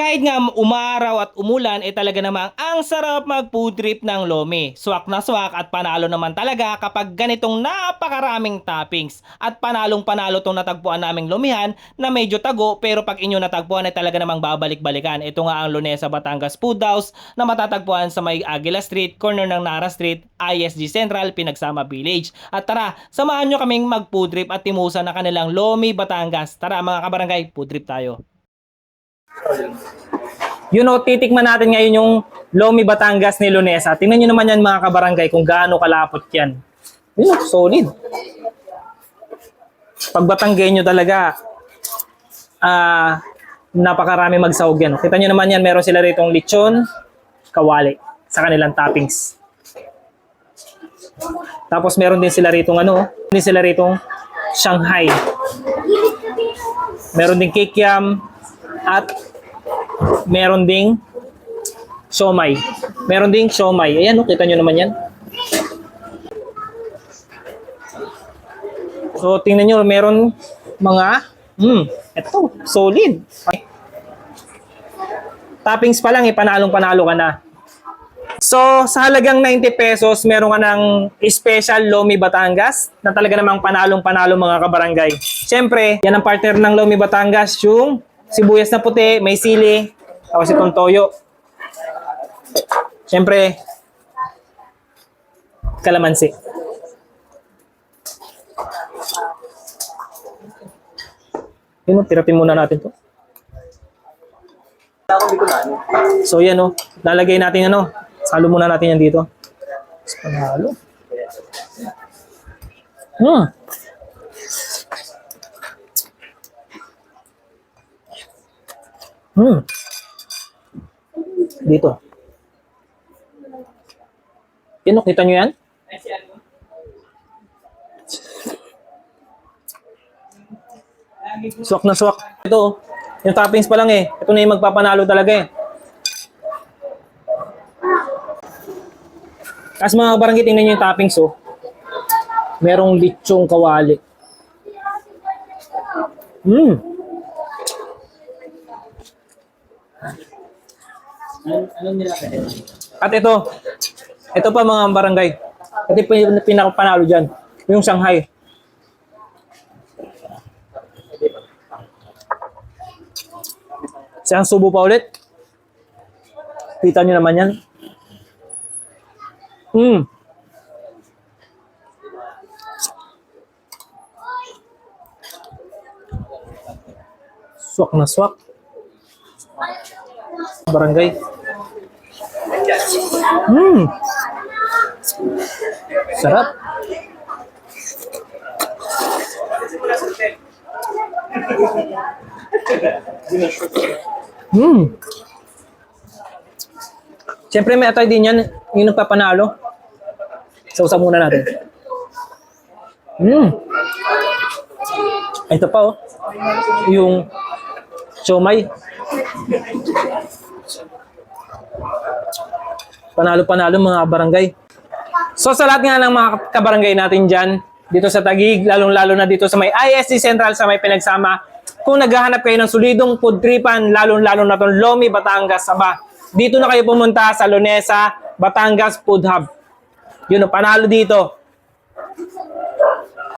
Kahit nga umaraw at umulan, eh talaga namang ang sarap mag food trip ng Lomi. Swak na swak at panalo naman talaga kapag ganitong napakaraming toppings. At panalong panalo tong natagpuan naming lumihan na medyo tago pero pag inyo natagpuan ay talaga namang babalik-balikan. Ito nga ang Lunesa Batangas Food House na matatagpuan sa may Aguila Street, corner ng Nara Street, ISG Central, Pinagsama Village. At tara, samahan nyo kaming mag food trip at timusan na kanilang Lomi Batangas. Tara mga kabarangay, food trip tayo. Yun o, titikman natin ngayon yung Lomi Batangas ni Lunesa. Tingnan nyo naman yan mga kabarangay kung gaano kalapot yan. Yun o, solid. Pag Batanggay nyo talaga, ah, napakarami magsahog yan. Kita nyo naman yan, meron sila ritong lechon, kawali, sa kanilang toppings. Tapos meron din sila ritong ano, din sila ritong Shanghai. Meron ding kikiam at meron ding siomay. Meron ding siomay. Ayan, no, kita nyo naman yan. So, tingnan nyo, meron mga, hmm, eto, solid. Toppings pa lang, eh, panalong-panalo ka na. So, sa halagang 90 pesos, meron ka ng special Lomi Batangas na talaga namang panalong-panalo mga kabarangay. Siyempre, yan ang partner ng Lomi Batangas, yung sibuyas na puti, may sili, tapos itong toyo. Siyempre, kalamansi. Yun, tirapin muna natin to. So yan o, lalagay natin ano, salo muna natin yan dito. Panalo. Hmm. Hmm. Dito. Yan o, kita nyo yan? Swak na swak. Ito, oh. yung toppings pa lang eh. Ito na yung magpapanalo talaga eh. Kasi mga barangay, tingnan nyo yung toppings oh. Merong litsong kawali. Hmm. At ito, ito pa mga barangay. Ito yung pinakapanalo dyan. Yung Shanghai. Isang subo pa ulit. Kita nyo naman yan. Hmm. Swak na swak. Barangay. Hmm. Sarap. Hmm. Siyempre may atay din yan, yung nagpapanalo. Sausa muna natin. Hmm. Ito pa oh. Yung siomay. Panalo-panalo mga barangay. So sa lahat nga ng mga kabarangay natin dyan, dito sa Tagig, lalong-lalo na dito sa may ISD Central, sa may pinagsama, kung naghahanap kayo ng solidong food tripan, lalong-lalo na itong Lomi, Batangas, Saba, dito na kayo pumunta sa Lunesa, Batangas Food Hub. Yun, panalo dito.